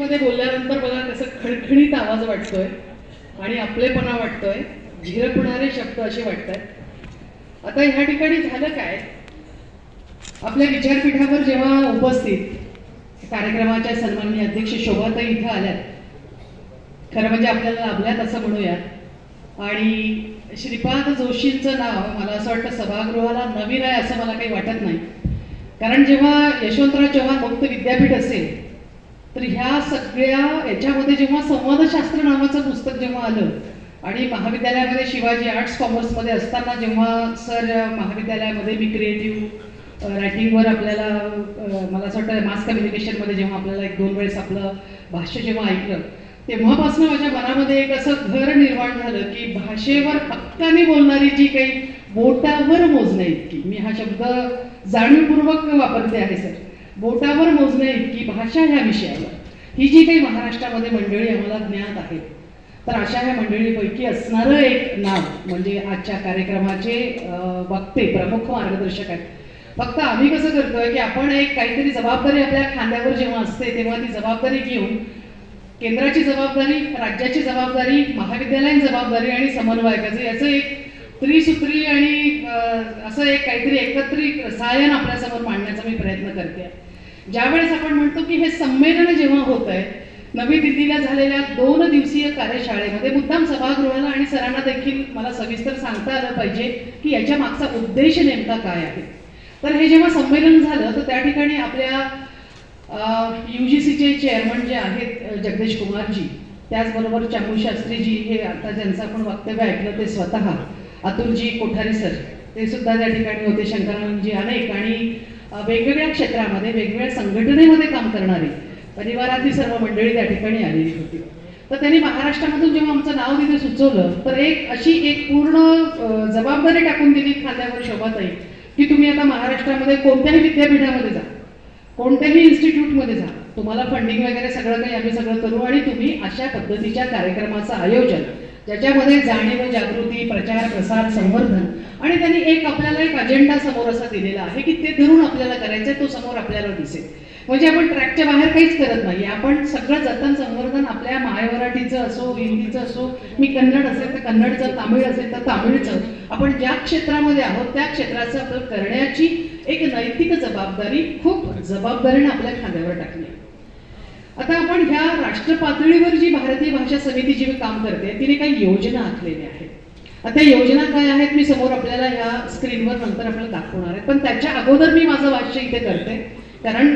मध्ये बोलल्यानंतर मला तसं खणखणीत आवाज वाटतोय आणि आपलेपणा वाटतोय झिरपणारे शब्द असे वाटत आहेत आता ह्या ठिकाणी झालं काय? आपल्या विचारपीठावर जेव्हा उपस्थित कार्यक्रमाच्या सन्माननीय अध्यक्ष शोभाताई इथं आल्यात खरं म्हणजे आपल्याला लाभल्यात असं म्हणूयात. आणि श्रीपाद जोशींचं नाव मला असं वाटतं सभागृहाला नवीन आहे असं मला काही वाटत नाही. कारण जेव्हा यशवंतराव चव्हाण मुक्त विद्यापीठ असेल तर ह्या सगळ्या याच्यामध्ये जेव्हा संवादशास्त्र नावाचं पुस्तक जेव्हा आलं आणि महाविद्यालयामध्ये शिवाजी आर्ट्स कॉमर्समध्ये असताना जेव्हा सर महाविद्यालयामध्ये मी क्रिएटिव्ह रायटिंगवर आपल्याला मला असं वाटतं मास कम्युनिकेशनमध्ये जेव्हा आपल्याला एक दोन वेळेस आपलं भाष्य जेव्हा ऐकलं तेव्हापासून माझ्या मनामध्ये एक असं घर निर्माण झालं की भाषेवर हक्काने बोलणारी जी काही बोटावर मोजण्या इतकी. मी हा शब्द जाणीवपूर्वक वापरते आहे सर. बोटावर मोजण्या इतकी भाषा ह्या विषयावर. ही जी काही महाराष्ट्रामध्ये मंडळी आम्हाला ज्ञात आहेत तर अशा ह्या मंडळीपैकी असणारं एक नाव म्हणजे आजच्या कार्यक्रमाचे वक्ते प्रमुख मार्गदर्शक आहेत. फक्त आम्ही कसं करतोय की आपण एक काहीतरी जबाबदारी आपल्या खांद्यावर जेव्हा असते तेव्हा ती जबाबदारी घेऊन केंद्राची जबाबदारी राज्याची जबाबदारी महाविद्यालयीन जबाबदारी आणि समन्वयकाचं याचं एक त्रिसूत्री आणि असं एक काहीतरी एकत्रित रसायन आपल्यासमोर मांडण्याचा मी प्रयत्न करते. ज्यावेळेस आपण म्हणतो की हे संमेलन जेव्हा होत आहे नवी दिल्लीला झालेल्या दोन दिवसीय कार्यशाळेमध्ये मुद्दाम सभागृहाला आणि सरांना देखील मला सविस्तर सांगता आलं पाहिजे की याच्या मागचा उद्देश नेमका काय आहे. तर हे जेव्हा संमेलन झालं तर त्या ठिकाणी आपल्या यू जी सीचे चेअरमन जे आहेत जगदीश कुमारजी त्याचबरोबर चामू शास्त्रीजी हे आता ज्यांचं आपण वक्तव्य ऐकलं ते स्वतः अतुलजी कोठारी सर ते सुद्धा त्या ठिकाणी होते शंकरानंदजी अनेक आणि वेगवेगळ्या क्षेत्रामध्ये वेगवेगळ्या संघटनेमध्ये काम करणारी परिवारातली सर्व मंडळी त्या ठिकाणी आलेली होती. तर त्यांनी महाराष्ट्रामधून जेव्हा आमचं नाव तिथे सुचवलं तर एक अशी एक पूर्ण जबाबदारी टाकून दिली खांद्यावर शोभाताई की तुम्ही आता महाराष्ट्रामध्ये कोणत्याही विद्यापीठामध्ये जा कोणत्याही इन्स्टिट्यूटमध्ये जा तुम्हाला फंडिंग वगैरे सगळं काही आम्ही सगळं करू आणि तुम्ही अशा पद्धतीच्या कार्यक्रमाचं आयोजन ज्याच्यामध्ये जाणीव जागृती प्रचार प्रसार संवर्धन आणि त्यांनी एक आपल्याला एक अजेंडा समोर असा दिलेला आहे की ते धरून आपल्याला करायचं तो समोर आपल्याला दिसेल म्हणजे आपण ट्रॅकच्या बाहेर काहीच करत नाही आपण सगळं जतन संवर्धन आपल्या माय मराठीचं असो हिंदीचं असो मी कन्नड असेल तर कन्नडचं तामिळ असेल तर तामिळचं आपण ज्या क्षेत्रामध्ये आहोत त्या क्षेत्राचं आपलं करण्याची एक नैतिक जबाबदारी खूप जबाबदारीने आपल्या खांद्यावर टाकली आहे. आता आपण ह्या राष्ट्र पातळीवर जी भारतीय भाषा समिती जी काम करते तिने काही योजना आखलेल्या आहेत. आता योजना काय आहेत मी समोर आपल्याला ह्या स्क्रीनवर नंतर आपल्याला दाखवणार आहे पण त्याच्या अगोदर मी माझं भाष्य इथे करते. कारण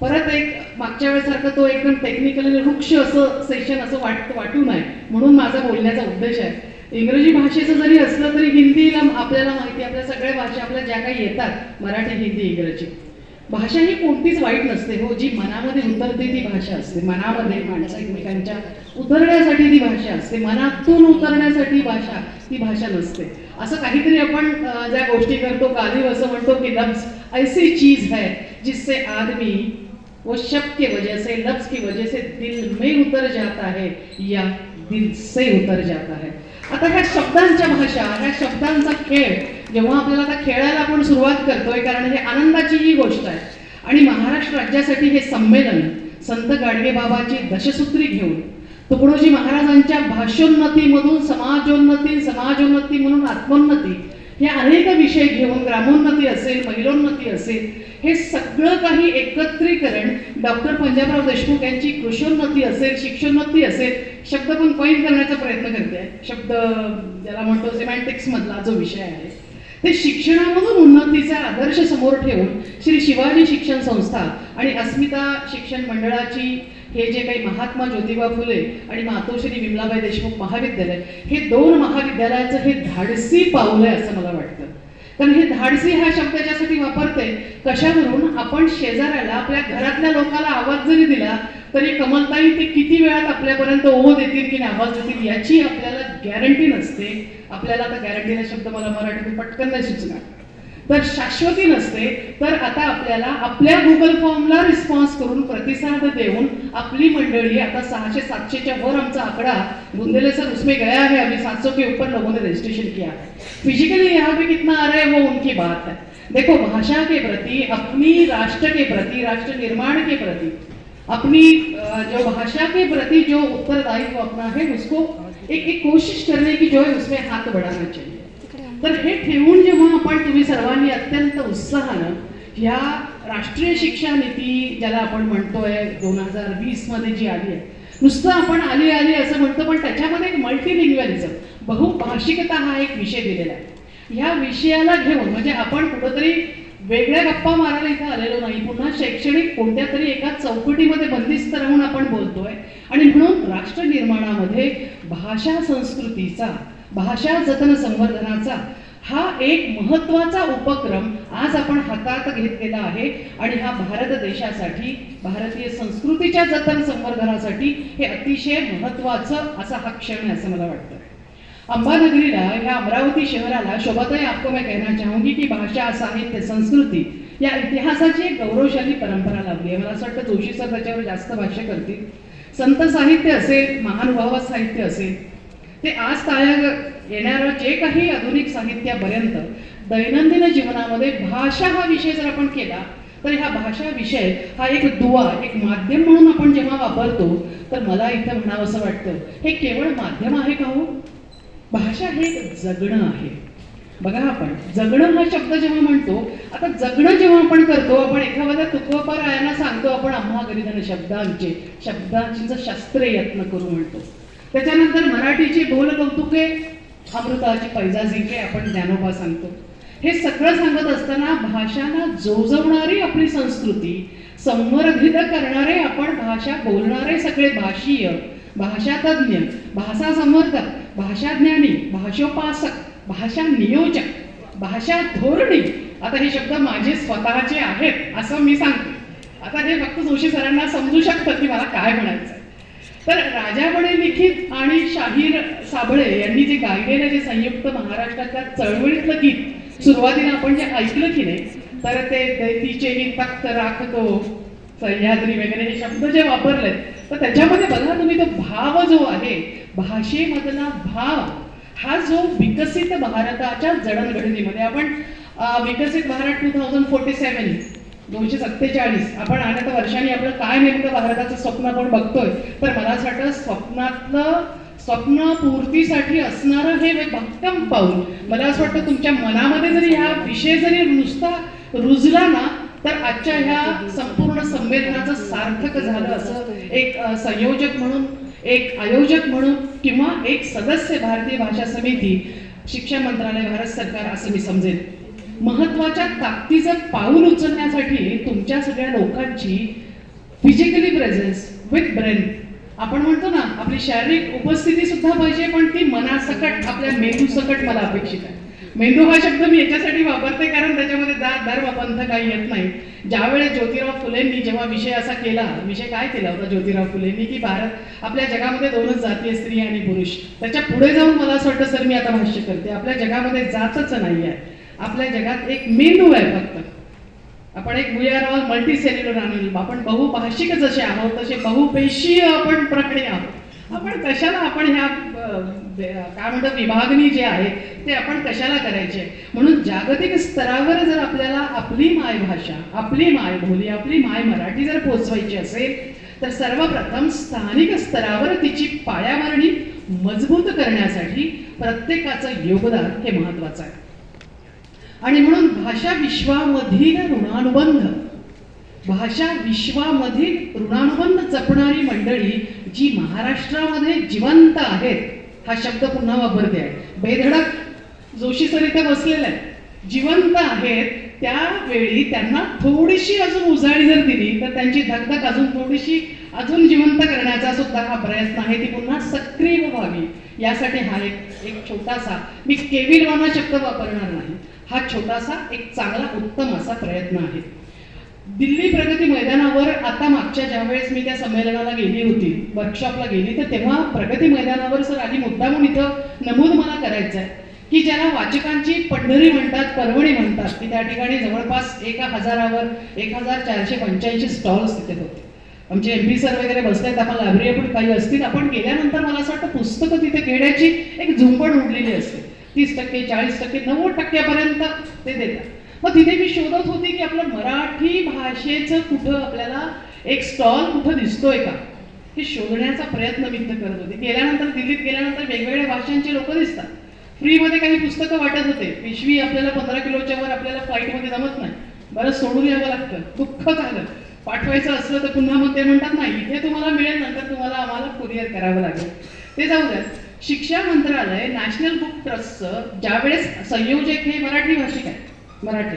परत एक मागच्या वेळेसारखं तो एकदम टेक्निकल आणि वृक्ष असं सेशन असं वाट वाटू नये. म्हणून माझा बोलण्याचा उद्देश आहे. इंग्रजी भाषेचं जरी असलं तरी हिंदीला आपल्याला माहिती आहे, आपल्या सगळ्या भाषा आपल्या ज्या काही येतात मराठी हिंदी इंग्रजी. भाषा ही कोणतीच वाईट नसते हो. जी मनामध्ये उतरते ती भाषा असते. मनामध्ये माणसं एकमेकांच्या उतरण्यासाठी ती भाषा असते. मनातून उतरण्यासाठी भाषा ती भाषा नसते. असं काहीतरी आपण ज्या गोष्टी करतो गालिब असं म्हणतो की लफ्ज ऐसी चीज है जिससे आदमी वो शब्द के वजह से लफ्ज की वजह से दिल में उतर जाता है या दिल से उतर जाता है. आता ह्या शब्दांच्या भाषा ह्या शब्दांचा खेळ जेव्हा आपल्याला आता खेळायला आपण सुरुवात करतोय कारण हे आनंदाची ही गोष्ट आहे. आणि महाराष्ट्र राज्यासाठी हे संमेलन संत गाडगे बाबाची दशसूत्री घेऊन तुकडोजी महाराजांच्या भाषोन्नतीमधून समाजोन्नती समाजोन्नती म्हणून आत्मोन्नती हे अनेक विषय घेऊन ग्रामोन्नती असेल महिलोन्नती असेल हे सगळं काही एकत्रीकरण डॉक्टर पंजाबराव देशमुख यांची कृषोन्नती असेल शिक्षोन्नती असेल शब्द पण कॉईन करण्याचा प्रयत्न करते. शब्द ज्याला म्हणतो सिमॅन्टिक्स मधला जो विषय आहे. ते शिक्षणामधून उन्नतीचा आदर्श समोर ठेवून श्री शिवाजी शिक्षण संस्था आणि अस्मिता शिक्षण मंडळाची हे जे काही महात्मा ज्योतिबा फुले आणि मातोश्री विमलाबाई देशमुख महाविद्यालय हे दोन महाविद्यालयाचं हे धाडसी पाऊल आहे असं मला वाटतं. कारण हे धाडसी हा शब्द त्याच्यासाठी वापरते कशावरून आपण शेजाऱ्याला आपल्या घरातल्या लोकांना आवाज जरी दिला तरी कमलताई ते किती वेळात आपल्यापर्यंत ओ देतील की नाही आवाज देतील याची आपल्याला गॅरंटी नसते. आपल्याला आता गॅरंटीला शब्द मला मराठीत पटकन नाही सुचणार. तर शाश्वती नसते तर आता आपल्याला आपल्या गुगल फॉर्मला रिस्पॉन्स करून प्रतिसाद देऊन आपली मंडळी आता सहाशे सातशेच्या वर आमचा आकडा बुंदेले सर उसमें गया है अभी सात सौ के ऊपर लोगों ने रजिस्ट्रेशन किया है फिजिकली यहाँ पे कितना आ रहा है वो उनकी बात है. देखो भाषा के प्रति अपनी राष्ट्र के प्रति राष्ट्र निर्माण के प्रति अपनी जो भाषा के प्रति जो उत्तरदायित्व अपना है उसको एक एक कोशिश करने की जो है उसमें हाथ बढ़ाना चाहिए। तर हे ठेवून जेव्हा आपण तुम्ही सर्वांनी अत्यंत उत्साहानं ह्या राष्ट्रीय शिक्षा नीती ज्याला आपण म्हणतोय दोन हजार वीसमध्ये जी आली आहे नुसतं आपण आली आली असं म्हणतो पण त्याच्यामध्ये एक मल्टीलिंग्वलिझम बहुभाषिकता हा एक विषय दिलेला आहे. ह्या विषयाला घेऊन म्हणजे आपण कुठंतरी वेगळ्या गप्पा मारायला इथं आलेलो नाही. पुन्हा शैक्षणिक कोणत्या तरी एका चौकटीमध्ये बंदिस्त राहून आपण बोलतोय. आणि म्हणून राष्ट्र निर्माणामध्ये भाषा संस्कृतीचा भाषा जतन संवर्धनाचा हा एक महत्त्वाचा उपक्रम आज आपण हातात घेतलेला आहे. आणि हा भारत देशासाठी भारतीय संस्कृतीच्या जतन संवर्धनासाठी हे अतिशय महत्वाचं असा हा क्षण आहे असं मला वाटतं. अंबानगरीला ह्या अमरावती शहराला शोभाताई आपको मैं कहना चाहूंगी की भाषा साहित्य संस्कृती या इतिहासाची एक गौरवशाली परंपरा लाभली आहे. मला असं वाटतं जोशी सर त्याच्यावर जास्त भाष्य करतील. संत साहित्य असेल महानुभाव साहित्य असेल ते आज ताळ्या येणारं जे काही आधुनिक साहित्यापर्यंत दैनंदिन जीवनामध्ये भाषा हा विषय जर आपण केला तर ह्या भाषा विषय हा एक दुवा एक माध्यम म्हणून आपण जेव्हा वापरतो तर मला इथं म्हणावं असं वाटतं हे केवळ माध्यम आहे का हो? भाषा हे एक जगणं आहे. बघा आपण जगणं हा शब्द जेव्हा म्हणतो आता जगणं जेव्हा आपण करतो आपण एखाद्या तुकोपा रायांना सांगतो आपण आम्हा गरीधन शब्दांचे शब्दांचे शास्त्रीय यत्न करू म्हणतो त्याच्यानंतर मराठीची बोल कौतुके अमृताची पैजा जिंके आपण ज्ञानोबा सांगतो. हे सगळं सांगत असताना भाषांना जोजवणारी आपली संस्कृती संवर्धित करणारे आपण भाषा बोलणारे सगळे भाषीय भाषा तज्ज्ञ भाषा संवर्धक भाषाज्ञानी भाषोपासक भाषा नियोजक भाषा धोरणी आता हे शब्द माझे स्वतःचे आहेत असं मी सांगते. आता हे फक्त जोशी सरांना समजू शकतं की मला काय म्हणायचं. तर राजाबडे लिखित आणि शाहीर साबळे यांनी जे गायलेलं जे संयुक्त महाराष्ट्राच्या चळवळीतलं गीत सुरुवातीला आपण जे ऐकलं की नाही तर ते दैतीचेही तख्त राखतो सह्याद्री वगैरे हे शब्द जे वापरले तर त्याच्यामध्ये बघा तुम्ही तो भाव जो आहे भाषेमधला भाव हा जो विकसित भारताच्या जडणघडणीमध्ये आपण विकसित Bharat two thousand forty seven दोनशे सत्तेचाळीस. आपण आता वर्षांनी आपलं काय नेमकं भारताचं स्वप्न आपण बघतोय. तर मला असं वाटतं स्वप्नातलं स्वप्न पूर्तीसाठी असणारं हे भक्कम पाऊल. मला असं वाटतं तुमच्या मनामध्ये जरी हा विषय जरी नुसता रुजला ना तर आजच्या ह्या संपूर्ण संमेलनाचं सार्थक झालं असं एक संयोजक म्हणून एक आयोजक म्हणून किंवा एक सदस्य भारतीय भाषा समिती शिक्षण मंत्रालय भारत सरकार असं मी समजेल महत्त्वाच्या ताकदीचं पाऊल उचलण्यासाठी तुमच्या सगळ्या लोकांची फिजिकली प्रेझेन्स विथ ब्रेन आपण म्हणतो ना आपली शारीरिक उपस्थिती सुद्धा पाहिजे पण ती मनासकट आपल्या मेंदू सकट मला अपेक्षित आहे. मेंदू हा शब्द मी याच्यासाठी वापरते कारण त्याच्यामध्ये दार धर्म पंथ काही येत नाही. ज्यावेळेस ज्योतिराव फुलेंनी जेव्हा विषय असा केला विषय काय केला होता ज्योतिराव फुलेंनी की भारत आपल्या जगामध्ये दोनच जाती आहे स्त्री आणि पुरुष. त्याच्या पुढे जाऊन मला असं वाटतं सर मी आता भाष्य करते. आपल्या जगामध्ये जातच नाही आहे आपल्या जगात एक मेंदू आहे फक्त. आपण एक we are all multi cellular Anil आपण बहुभाषिक जसे आहोत तसे बहुपेशीय आपण प्रक्रिया आहोत. आपण कशाला आपण ह्या काय म्हणतात विभागणी जे आहे ते आपण कशाला करायचे? म्हणून जागतिक स्तरावर जर आपल्याला आपली मायभाषा आपली मायबोली आपली माय मराठी जर पोचवायची असेल तर सर्वप्रथम स्थानिक स्तरावर तिची पायाभरणी मजबूत करण्यासाठी प्रत्येकाचं योगदान हे महत्वाचं आहे. आणि म्हणून भाषा विश्वामधील ऋणानुबंध भाषा विश्वामधील ऋणानुबंध जपणारी मंडळी जी महाराष्ट्रामध्ये जिवंत आहेत हा शब्द पुन्हा वापरते आहे बेधडक जोशी सर इथे बसलेला आहे जिवंत आहेत त्यावेळी त्यांना थोडीशी अजून उजाळी जर दिली तर त्यांची धगधग अजून थोडीशी अजून जिवंत करण्याचा सुद्धा हा प्रयत्न आहे. ती पुन्हा सक्रिय व्हावी. यासाठी हा एक एक छोटासा मी केविलवाना शब्द वापरणार नाही. हा छोटासा एक चांगला उत्तम असा प्रयत्न आहे. दिल्ली प्रगती मैदानावर आता मागच्या ज्यावेळेस मी त्या संमेलनाला गेली होती वर्कशॉपला गेली तर तेव्हा प्रगती मैदानावर सर आधी मुद्दामून इथं नमूद मला करायचं आहे की ज्याला वाचकांची पंढरी म्हणतात परवणी म्हणतात की त्या ठिकाणी जवळपास एका हजारावर एक हजार चारशे पंच्याऐंशी स्टॉल्स तिथे होते. आमचे एम पी सर वगैरे बसलेत आपण लायब्ररी पण काही असतील. आपण गेल्यानंतर मला असं वाटतं पुस्तकं तिथे घेण्याची एक झुंबड उडलेली असते. तीस टक्के चाळीस टक्के नव्वद टक्क्यापर्यंत ते देतात. मग तिथे मी शोधत होती की आपलं मराठी भाषेचं कुठं आपल्याला एक स्टॉल कुठं दिसतोय का? हे शोधण्याचा प्रयत्न मी इथं करत होते. गेल्यानंतर दिल्लीत गेल्यानंतर वेगवेगळ्या भाषांची लोक दिसतात. फ्रीमध्ये काही पुस्तकं वाटत होते. पिशवी आपल्याला पंधरा किलोच्या वर आपल्याला फ्लाईटमध्ये जमत नाही. बरं सोडून यावं लागतं. दुःख झालं. पाठवायचं असलं तर पुन्हा मग ते म्हणतात नाही इथे तुम्हाला मिळेल नंतर तुम्हाला आम्हाला कुरिअर करावं लागेल. ते जाऊ द्या. शिक्षा मंत्रालय नॅशनल बुक ट्रस्टचं ज्यावेळेस संयोजक हे मराठी भाषिक आहेत मराठी.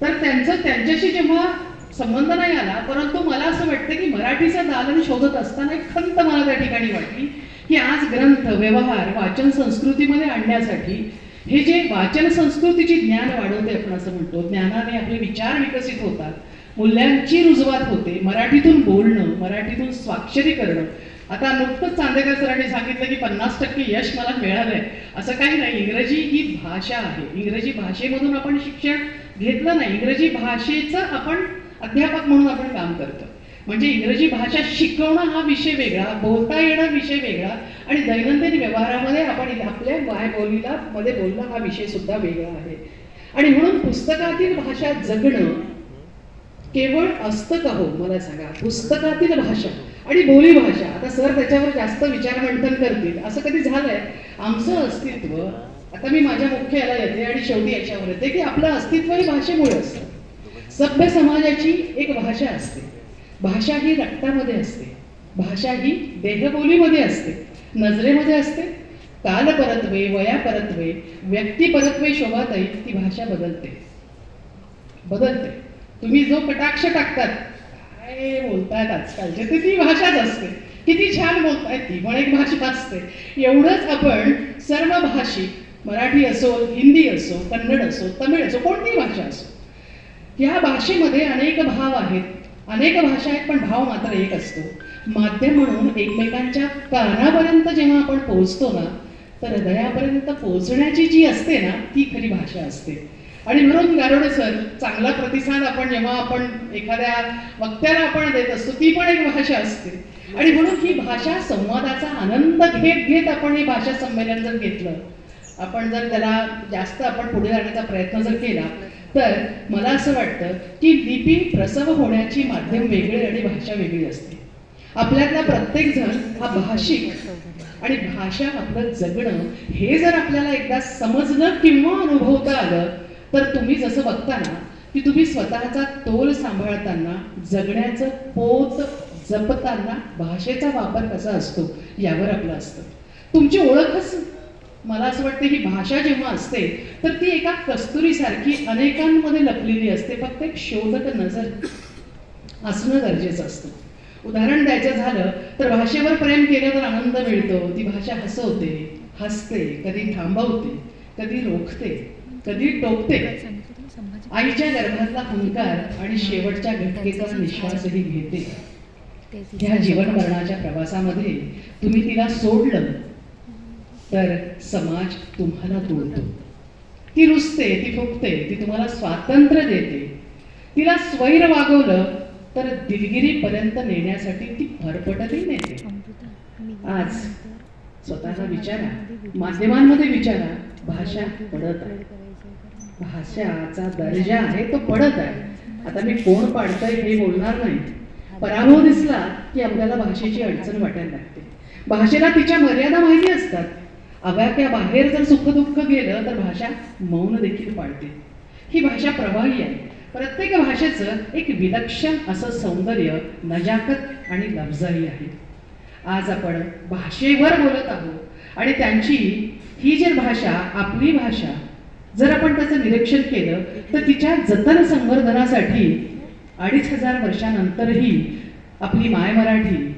तर त्यांचं त्यांच्याशी जेव्हा संबंध नाही आला परंतु मला असं वाटतं की मराठीचं दालन शोधत असताना एक खंत मला त्या ठिकाणी वाटली की आज ग्रंथ व्यवहार वाचन संस्कृतीमध्ये आणण्यासाठी हे जे वाचन संस्कृतीची ज्ञान वाढवते आपण असं म्हणतो ज्ञानाने आपले विचार विकसित होतात मूल्यांची रुजवात होते मराठीतून बोलणं मराठीतून स्वाक्षरी करणं आता नुकतंच चांदेकर सरांनी सांगितलं की पन्नास टक्के यश मला मिळालंय. असं काही नाही. इंग्रजी ही भाषा आहे. इंग्रजी भाषेमधून आपण शिक्षण घेतलं नाही. इंग्रजी भाषेचं आपण अध्यापक म्हणून आपण काम करतो. म्हणजे इंग्रजी भाषा शिकवणं हा विषय वेगळा बोलता येणं विषय वेगळा आणि दैनंदिन व्यवहारामध्ये आपण आपल्या माय बोलीला मध्ये बोलणं हा विषय सुद्धा वेगळा आहे. आणि म्हणून पुस्तकातील भाषा जगणं केवळ असतं का हो? मला सांगा. पुस्तकातील भाषा. आणि बोली भाषा. आता सर त्याच्यावर जास्त विचार मंथन करतील. असं कधी झालंय? आमचं अस्तित्व आता मी माझ्या मुख्य याला येते आणि शेवटी याच्यावर येते की आपलं अस्तित्व ही भाषेमुळे असतं. सभ्य समाजाची एक भाषा असते. भाषा ही रक्तामध्ये असते. भाषा ही देहबोलीमध्ये असते. नजरेमध्ये असते. काल परत्वे वया परत्वे व्यक्ती परत्वे शोभाताई ती भाषा बदलते. बदलते. तुम्ही जो कटाक्ष टाकतात काय बोलतायत आजकालचे ते ती भाषाच असते. किती छान बोलतायत ती पण एक भाषा असते. एवढंच आपण सर्व भाषिक मराठी असो हिंदी असो कन्नड असो तमिळ असो कोणतीही भाषा असो या भाषेमध्ये अनेक भाव आहेत. अनेक भाषा आहेत पण भाव मात्र एक असतो. माध्यम म्हणून एकमेकांच्या कानापर्यंत जेव्हा आपण पोहोचतो ना तर हृदयापर्यंत पोहोचण्याची जी असते ना ती खरी भाषा असते. आणि म्हणून गारोडे सर चांगला प्रतिसाद आपण जेव्हा आपण एखाद्या वक्त्याला आपण देत असतो ती पण एक भाषा असते. आणि म्हणून ही भाषा संवादाचा आनंद घेत घेत आपण हे भाषा संमेलन जर घेतलं आपण जर त्याला जास्त आपण पुढे जाण्याचा प्रयत्न जर केला तर मला असं वाटतं की लिपी प्रसव होण्याची माध्यम वेगळी आणि भाषा वेगळी असते. आपल्यातला प्रत्येक जण हा भाषिक आणि भाषा आपलं जगणं हे जर आपल्याला एकदा समजलं किंवा अनुभवता आलं तर तुम्ही जसं बघता ना की तुम्ही स्वतःचा तोल सांभाळताना जगण्याचं पोत जपताना भाषेचा वापर कसा असतो यावर आपलं असतं. तुमची ओळखच मला असं वाटतं ही भाषा जेव्हा असते तर ती एका कस्तुरीसारखी अनेकांमध्ये लपलेली असते फक्त एक शोधक नजर असणं गरजेचं असतं. उदाहरण द्यायचं झालं तर भाषेवर प्रेम केलं तर आनंद मिळतो ती भाषा हसवते हसते कधी थांबवते कधी रोखते. कधी टोकते? आईच्या गर्भातला हुंकार आणि शेवटच्या घटकेचा निश्वासही घेते. ह्या जीवन मरणाच्या प्रवासामध्ये तुम्ही तिला सोडलं तर समाज तुम्हाला तोडतो. ती रुसते ती फुकते ती तुम्हाला स्वातंत्र्य देते. तिला स्वैर वागवलं तर दिलगिरीपर्यंत नेण्यासाठी ती फरफटतही नेते. आज स्वतःला विचारा माध्यमांमध्ये विचारा भाषा पडत आहे. भाषाचा दर्जा आहे तो पडत आहे. आता मी कोण पाडतंय हे बोलणार नाही. पराभव दिसला की आपल्याला भाषेची अडचण वाटायला लागते. भाषेला तिच्या मर्यादा माहिती असतात. आव्याक्या बाहेर जर सुखदुःख गेलं तर भाषा मौन देखील पाळते ही भाषा प्रभावी आहे. प्रत्येक भाषेचं एक विलक्षण असं सौंदर्य नजाकत आणि लफ्जारी आहे. आज आपण भाषेवर बोलत आहोत. आणि त्यांची ही जी भाषा आपली भाषा जर आपण त्याचं निरीक्षण केलं तर तिच्या जतन संवर्धनासाठी अडीच हजार वर्षानंतरही आपली माय मराठी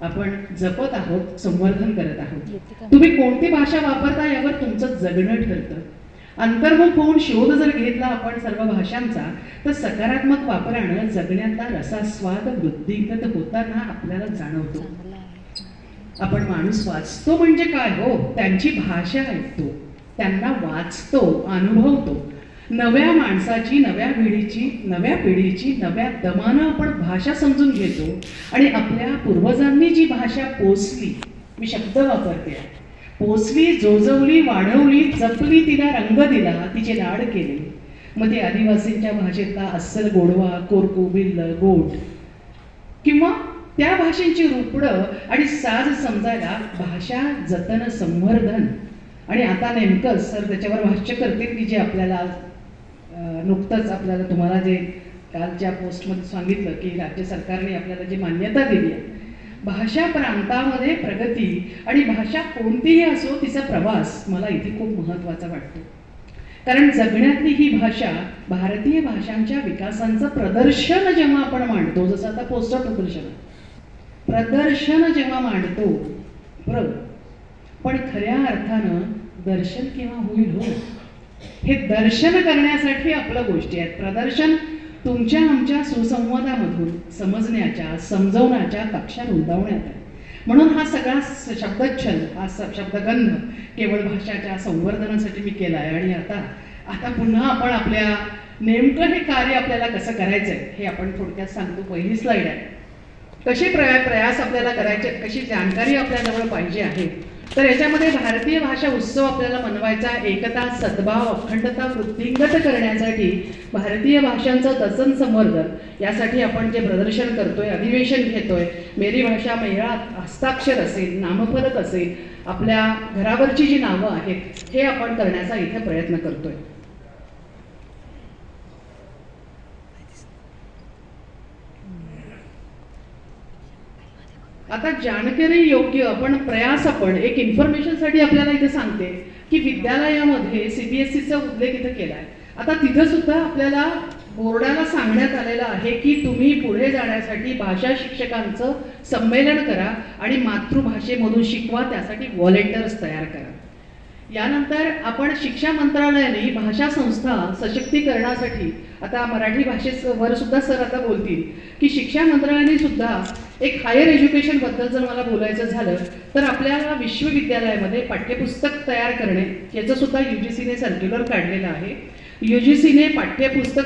आपण जपत आहोत संवर्धन करत आहोत. तुम्ही कोणती भाषा वापरता यावर तुमचं जगणं ठरतं. अंतर्मुख होऊन शोध जर घेतला आपण सर्व भाषांचा तर सकारात्मक वापरानं जगण्याचा रसास्वाद वृद्धिंगत होताना आपल्याला जाणवतो. आपण माणूस वाचतो म्हणजे काय हो? त्यांची भाषा ऐकतो. त्यांना वाचतो अनुभवतो. नव्या माणसाची नव्या पिढीची नव्या पिढीची नव्या दमानं आपण भाषा समजून घेतो आणि आपल्या पूर्वजांनी जी भाषा पोचली मी शब्द वापरते. पोचली जोजवली वाढवली जपली तिला रंग दिला तिचे लाड केले. मग ते आदिवासींच्या भाषेतला अस्सल गोडवा कोरकू बिल्ल गोट किंवा त्या भाषेची रुपडं आणि साज समजायला भाषा जतन संवर्धन. आणि आता नेमकंच सर त्याच्यावर भाष्य करतील की जे आपल्याला आज नुकतंच आपल्याला तुम्हाला जे कालच्या पोस्टमध्ये सांगितलं की राज्य सरकारने आपल्याला जी मान्यता दिली आहे भाषा प्रांतामध्ये प्रगती आणि भाषा कोणतीही असो तिचा प्रवास मला इथे खूप महत्त्वाचा वाटतो. कारण जगण्यातली ही भाषा भारतीय भाषांच्या विकासांचं प्रदर्शन जेव्हा आपण मांडतो जसं आता पोस्टर प्रदर्शन प्रदर्शन जेव्हा मांडतो बरोबर. पण खऱ्या अर्थानं दर्शन केव्हा होईल हो? हे दर्शन करण्यासाठी आपलं गोष्टी आहेत. प्रदर्शन तुमच्या आमच्या सुसंवादामधून समजण्याच्या समजवण्याच्या कक्षा रुंदावण्यात आहे. म्हणून हा सगळा शब्दच्छल हा स- शब्दगंध केवळ भाषाच्या संवर्धनासाठी मी केला आहे. आणि आता आता पुन्हा आपण आपल्या नेमकं हे कार्य आपल्याला कसं करायचं आहे हे आपण थोडक्यात सांगतो. पहिली स्लाईड आहे. कसे प्रया प्रयास आपल्याला करायचे कशी जाणकारी आपल्याजवळ पाहिजे आहे तर याच्यामध्ये भारतीय भाषा उत्सव आपल्याला मनवायचा एकता सद्भाव अखंडता वृद्धिंगत करण्यासाठी भारतीय भाषांचं दसन संवर्धन यासाठी आपण जे प्रदर्शन करतोय अधिवेशन घेतोय मेरी भाषा मेळा हस्ताक्षर असेल नामफलक असेल आपल्या घरावरची जी नावं आहेत हे आपण करण्याचा इथे प्रयत्न करतोय. आता जाणकरी योग्य पण प्रयास आपण एक इन्फॉर्मेशनसाठी आपल्याला इथे सांगते की विद्यालयामध्ये सीबीएसईचा उल्लेख इथं केला आहे आता तिथं सुद्धा आपल्याला बोर्डाला सांगण्यात आलेलं आहे की तुम्ही पुढे जाण्यासाठी भाषा शिक्षकांचं संमेलन करा आणि मातृभाषेमधून शिकवा त्यासाठी व्हॉलेंटियर्स तयार करा. यानंतर आपण शिक्षा मंत्रालयाने भाषा संस्था सशक्तीकरणासाठी आता मराठी भाषेवर सुद्धा सर आता बोलतील की शिक्षा मंत्रालयाने सुद्धा एक हायर एज्युकेशनबद्दल जर मला बोलायचं झालं तर आपल्याला विश्वविद्यालयामध्ये पाठ्यपुस्तक तयार करणे याचं सुद्धा सीने सर्क्युलर काढलेलं आहे. युजीसीने पाठ्यपुस्तक